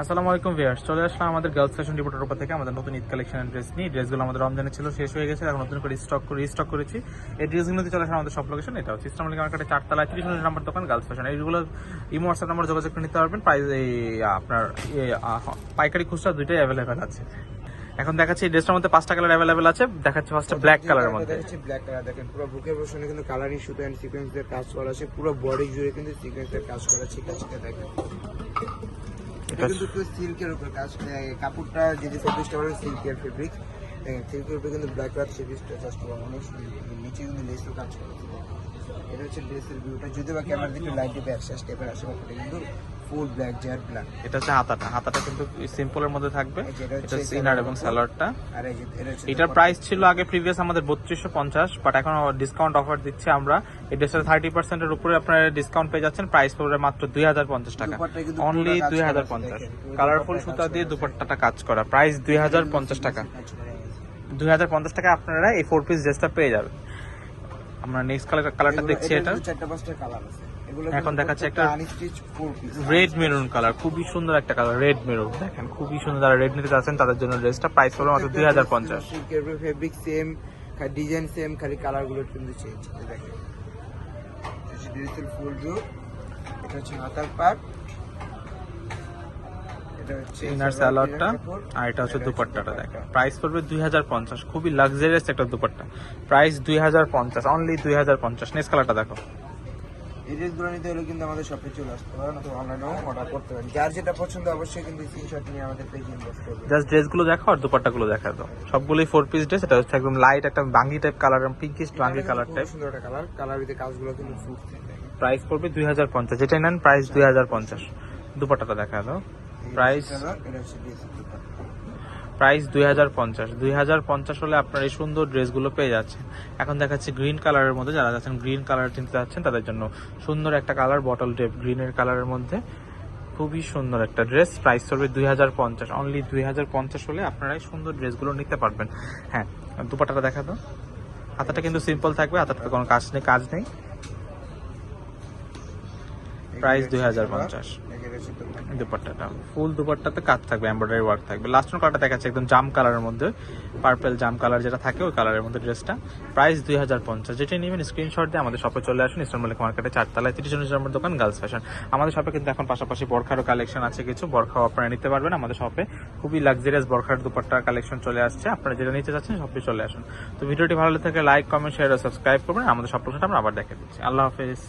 আসসালামু আলাইকুম ভিয়ার্স চলে আসলাম আমাদের গার্লস ফ্যাশন ডিপোর্টের উপর থেকে আমাদের নতুন ঈদ কালেকশনের ড্রেস নিয়ে। ড্রেসগুলো আমাদের রমজানে ছিল, শেষ হয়ে গেছে, এখন নতুন করে স্টক করে রিস্টক করেছি। এই ড্রেসগুলোতে চলে আসলাম আমাদের সব লোকেশন এটা হচ্ছে ইসলাম আলী মার্কেটে চারতলা, তিরিশ নম্বর দোকান গার্লস ফ্যাশন এইগুলো ইমো হোয়াটসঅ্যাপ নাম্বার যোগাযোগ করে নিতে পারবেন। প্রাইস এই, আপনার পাইকারি খুচরা দুইটাই অ্যাভেলেবেল আছে। এখন দেখাচ্ছি এই ড্রেসটার মধ্যে পাঁচটা কালার অ্যাভেলেবেল আছে। দেখাচ্ছি ফার্স্টে ব্ল্যাক কালারের মধ্যে। দেখাচ্ছি ব্ল্যাক কালার দেখেন, পুরো বুকের পোর্শনে কিন্তু কালারিং সুতো এন্ড সিকোয়েন্সের কাজ করা আছে। পুরো বডি জুড়ে কিন্তু সিকোয়েন্সের কাজ করা আছে। আছে, দেখেন। এটা কিন্তু একটু সিল্কের উপর কাজ কাপড়টা যে ফেব্রিক্সটা বলেন সিল্কের ফেব্রিক সিল্কের উপরে কিন্তু ব্ল্যাক কালার ফেব্রিক্সটা কাজ অনেক নিচে কিন্তু লেসও কাজ করা। এটা হচ্ছে ড্রেসের ভিউটা যদি বা ক্যামেরা দিকে লাইট দিতে একশো স্টেপের আশেপাশে কিন্তু ফুল ব্ল্যাক জেড ব্ল্যাক। এটা হচ্ছে হাতাটা। হাতাটা কিন্তু সিম্পলের মধ্যে থাকবে। এটা সিনার এবং স্যালাডটা এটার প্রাইস ছিল আগে প্রিভিয়াস আমাদের বত্রিশশো পঞ্চাশ বাট এখন ডিসকাউন্ট অফার দিচ্ছি আমরা। এই ড্রেসের থার্টি পার্সেন্টের উপরে আপনারা ডিসকাউন্ট পেয়ে যাচ্ছেন। প্রাইস পড়বে মাত্র দুই হাজার পঞ্চাশ টাকা। অনলি দুই হাজার পঞ্চাশ। কালারফুল সুতা দিয়ে দুপাট্টাটা কাজ করা। প্রাইস দুই হাজার পঞ্চাশ টাকা। দুই হাজার পঞ্চাশ টাকা আপনারা এই ফোর পিস ড্রেসটা পেয়ে যাবেন। আমরা নেক্সট কালার কালারটা দেখছি এটা। চারটা পাঁচটা কালার আছে। এখন দেখাচ্ছে একটা রেড মেরুন কালার খুবই সুন্দর একটা কালার রেড মেরুন দেখেন খুবই সুন্দর যারা রেড নিতে চাচ্ছেন তাদের জন্য ড্রেসটা প্রাইস পড়বে মাত্র দুই হাজার পঞ্চাশ। ফেব্রিক সেম ডিজাইন সেম খালি কালারগুলো কিন্তু চেঞ্জ দেখেন। ডিজিটাল ফুল ভিউ এটা হচ্ছে হাতার পার্ট ইনার আর এটা হচ্ছে দুপাট্টাটা দেখেন। প্রাইস পড়বে দুই হাজার পঞ্চাশ খুবই লাক্সারিয়াস একটা দুপাট্টা। প্রাইস দুই হাজার পঞ্চাশ অনলি দুই হাজার পঞ্চাশ। নেক্সট কালারটা দেখো। এই ড্রেসগুলো নিতে হলে কিন্তু আমাদের শপে চলে আসতে পারেন অথবা অনলাইনেও অর্ডার করতে পারেন যার যেটা পছন্দ অবশ্যই কিন্তু স্ক্রিনশট নিয়ে আমাদের পেজে ইনবক্স করবেন জাস্ট ড্রেসগুলো দেখো আর দুপাট্টাগুলো দেখা দাও সবগুলোই ফোর পিস ড্রেস এটা হচ্ছে একদম লাইট একটা বাঙ্গি টাইপ কালার পিঙ্কিশ বাঙ্গি কালার টাইপ সুন্দর একটা কালার কালার ভিতরে কাজগুলো কিন্তু ফুট প্রাইস পড়বে দুই হাজার পঞ্চাশ। যেটাই নেন প্রাইস দুই হাজার পঞ্চাশ। দুপাট্টাটা দেখা দাও। Price? এটা হচ্ছে প্রাইস দুই হাজার পঞ্চাশ। দুই হাজার পঞ্চাশ হলে আপনার এই সুন্দর ড্রেসগুলো পেয়ে যাচ্ছেন। এখন দেখাচ্ছি গ্রিন কালারের মধ্যে যারা যাচ্ছেন গ্রিন কালার কিনতে যাচ্ছেন তাদের জন্য সুন্দর একটা কালার বটল টেপ গ্রিনের কালারের মধ্যে। খুবই সুন্দর একটা ড্রেস প্রাইস পড়বে দুই হাজার পঞ্চাশ। অনলি দুই হাজার পঞ্চাশ হলে আপনারা এই সুন্দর ড্রেসগুলো নিতে পারবেন। হ্যাঁ দুপাটাটা দেখা দাও। হাতাটা কিন্তু সিম্পল থাকবে হাতাটা কোনো কাজ নেই কাজ নেই। প্রাইস দুই হাজার পঞ্চাশ। দুপাট্টাটা। ফুল দুপাট্টাতে কাজ থাকবে এমব্রয়ডারি ওয়ার্ক থাকবে। লাস্ট কালারটা দেখাচ্ছে, একদম জাম কালারের মধ্যে। পার্পল জাম কালার যেটা থাকে, ওই কালারের মধ্যে ড্রেসটা প্রাইস দুই হাজার পঞ্চাশ। যেটা নেবেন স্ক্রিনশট দিয়ে আমাদের শপে চলে আসুন ইস্টার্ন মালিক মার্কেটে চারতলায়, তিরিশ নম্বর দোকান গার্লস ফ্যাশন আমাদের শপে কিন্তু এখন পাশাপাশি বরখারও কালেকশন আছে কিছু। বরখাও আপনারা নিতে পারবেন। আমাদের শপে খুবই লাক্সারিয়াস বরখার দুপাট্টার কালেকশন চলে আসছে। আপনারা যেটা নিতে চাচ্ছেন শপে চলে আসুন। তো ভিডিওটি ভালো লাগে লাইক কমেন্ট শেয়ার সাবস্ক্রাইব করবেন। আমাদের সব প্রশ্নটা আমরা আবার দেখে দিচ্ছি। আল্লাহ হাফেজ।